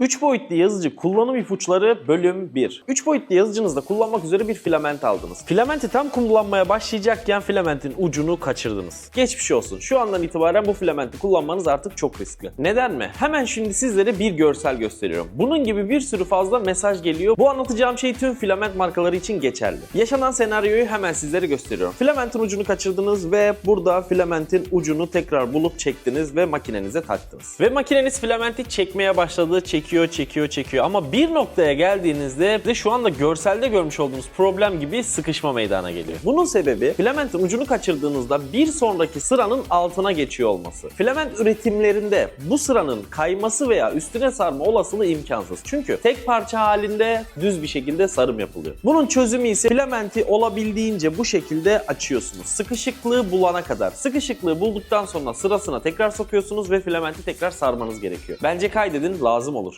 3 boyutlu yazıcı kullanım ipuçları bölüm 1. 3 boyutlu yazıcınızda kullanmak üzere bir filament aldınız. Filamenti tam kullanmaya başlayacakken filamentin ucunu kaçırdınız. Geçmiş olsun. Şu andan itibaren bu filamenti kullanmanız artık çok riskli. Neden mi? Hemen şimdi sizlere bir görsel gösteriyorum. Bunun gibi bir sürü fazla mesaj geliyor. Bu anlatacağım şey tüm filament markaları için geçerli. Yaşanan senaryoyu hemen sizlere gösteriyorum. Filamentin ucunu kaçırdınız ve burada filamentin ucunu tekrar bulup çektiniz ve makinenize taktınız. Ve makineniz filamenti çekmeye başladı. Çekiyor, çekiyor, çekiyor. Ama bir noktaya geldiğinizde de şu anda görselde görmüş olduğunuz problem gibi sıkışma meydana geliyor. Bunun sebebi filamentin ucunu kaçırdığınızda bir sonraki sıranın altına geçiyor olması. Filament üretimlerinde bu sıranın kayması veya üstüne sarma olasılığı imkansız. Çünkü tek parça halinde düz bir şekilde sarım yapılıyor. Bunun çözümü ise filamenti olabildiğince bu şekilde açıyorsunuz. Sıkışıklığı bulana kadar. Sıkışıklığı bulduktan sonra sırasına tekrar sokuyorsunuz ve filamenti tekrar sarmanız gerekiyor. Bence kaydedin lazım olur.